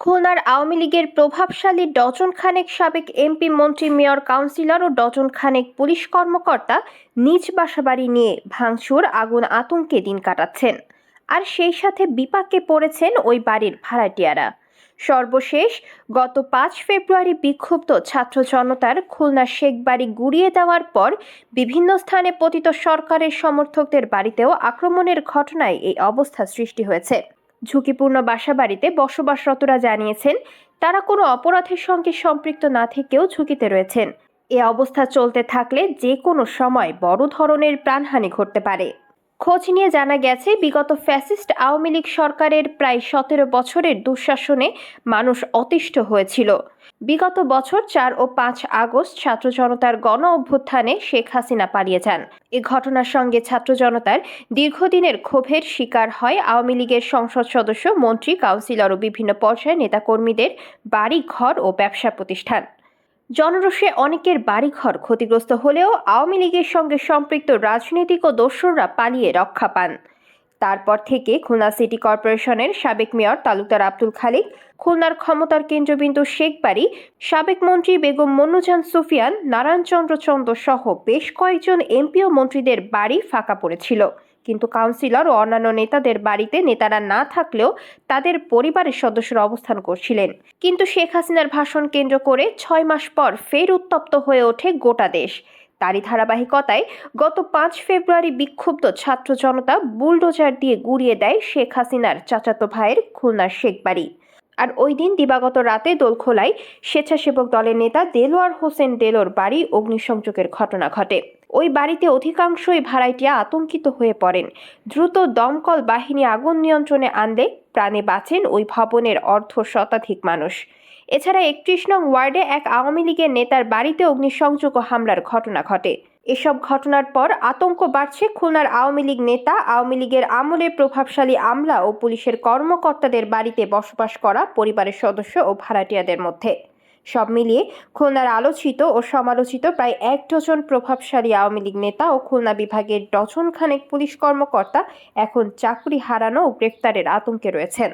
খুলনার আওয়ামী লীগের প্রভাবশালী ডজন খানেক সাবেক এমপি, মন্ত্রী, মেয়র, কাউন্সিলর ও ডজন খানেক পুলিশ কর্মকর্তা নিজ বাসাবাড়ি নিয়ে ভাঙচুর, আগুন, আতঙ্কে দিন কাটাচ্ছেন। আর সেই সাথে বিপাকে পড়েছেন ওই বাড়ির ভাড়াটিয়ারা। সর্বশেষ, গত পাঁচ ফেব্রুয়ারি বিক্ষুব্ধ ছাত্র জনতার খুলনা শেখ বাড়ি গুড়িয়ে দেওয়ার পর বিভিন্ন স্থানে পতিত সরকারের সমর্থকদের বাড়িতেও আক্রমণের ঘটনায় এই অবস্থা সৃষ্টি হয়েছে। ঝুঁকিপূর্ণ বাসাবাড়িতে বসবাসরতরা জানিয়েছেন, তারা কোনো অপরাধের সঙ্গে সম্পৃক্ত না থেকেও ঝুঁকিতে রয়েছেন। এ অবস্থা চলতে থাকলে যে কোনো সময় বড় ধরনের প্রাণহানি ঘটতে পারে। খোঁজ নিয়ে জানা গেছে, বিগত ফ্যাসিস্ট আওয়ামী লীগ সরকারের প্রায় সতেরো বছরের দুঃশাসনে মানুষ অতিষ্ঠ হয়েছিল। বিগত বছর চার ও পাঁচ আগস্ট ছাত্র জনতার গণ অভ্যুত্থানে শেখ হাসিনা পালিয়ে যান। এ ঘটনার সঙ্গে ছাত্র জনতার দীর্ঘদিনের ক্ষোভের শিকার হয় আওয়ামী লীগের সংসদ সদস্য, মন্ত্রী, কাউন্সিলর ও বিভিন্ন পর্যায়ে নেতাকর্মীদের বাড়ি ঘর ও ব্যবসা প্রতিষ্ঠান। জনরোষে অনেকের বাড়িঘর ক্ষতিগ্রস্ত হলেও আওয়ামী লীগের সঙ্গে সম্পৃক্ত রাজনৈতিক ও দস্যুররা পালিয়ে রক্ষা পান। তারপর থেকে খুলনা সিটি কর্পোরেশনের সাবেক মেয়র তালুকদার আব্দুল খালিক, খুলনার ক্ষমতার কেন্দ্রবিন্দু শেখ বাড়ি, সাবেক মন্ত্রী বেগম মন্নুজান সুফিয়ান নারায়ণচন্দ্র চন্দ্র সহ বেশ কয়েকজন এমপি ও মন্ত্রীদের বাড়ি ফাঁকা পড়েছিল। কিন্তু কাউন্সিলর ও অন্যান্য নেতাদের বাড়িতে নেতারা না থাকলেও তাদের পরিবারের সদস্যরা অবস্থান করছিলেন। কিন্তু শেখ হাসিনার ভাষণ কেন্দ্র করে ছয় মাস পর ফের উত্তপ্ত হয়ে ওঠে গোটা দেশ। তারই ধারাবাহিকতায় গত পাঁচ ফেব্রুয়ারি বিক্ষুব্ধ ছাত্র জনতা বুলডোজার দিয়ে গুড়িয়ে দেয় শেখ হাসিনার চাচাতো ভাইয়ের খুলনার শেখবাড়ি। আর ওই দিন দিবাগত রাতে দোলখোলায় স্বেচ্ছাসেবক দলের নেতা দেলোয়ার হোসেন দেলোর বাড়ি অগ্নিসংযোগের ঘটনা ঘটে। ওই বাড়িতে অধিকাংশই ভাড়াইটিয়া আতঙ্কিত হয়ে পড়েন। দ্রুত দমকল বাহিনী আগুন নিয়ন্ত্রণে আনলে প্রাণে বাঁচেন ওই ভবনের অর্ধ শতাধিক মানুষ। এছাড়া একত্রিশ নং ওয়ার্ডে এক আওয়ামী লীগের নেতার বাড়িতে অগ্নিসংযোগ ও হামলার ঘটনা ঘটে। এসব ঘটনার পর আতঙ্ক বাড়ছে খুলনার আওয়ামী লীগ নেতা, আওয়ামী লীগের আমলে প্রভাবশালী আমলা ও পুলিশের কর্মকর্তাদের বাড়িতে বসবাস করা পরিবারের সদস্য ও ভাড়াটিয়াদের মধ্যে। সব মিলিয়ে খুলনার আলোচিত ও সমালোচিত প্রায় এক ডজন প্রভাবশালী আওয়ামী লীগ নেতা ও খুলনা বিভাগের ডজন খানেক পুলিশ কর্মকর্তা এখন চাকরি হারানো ও গ্রেফতারের আতঙ্কে রয়েছেন।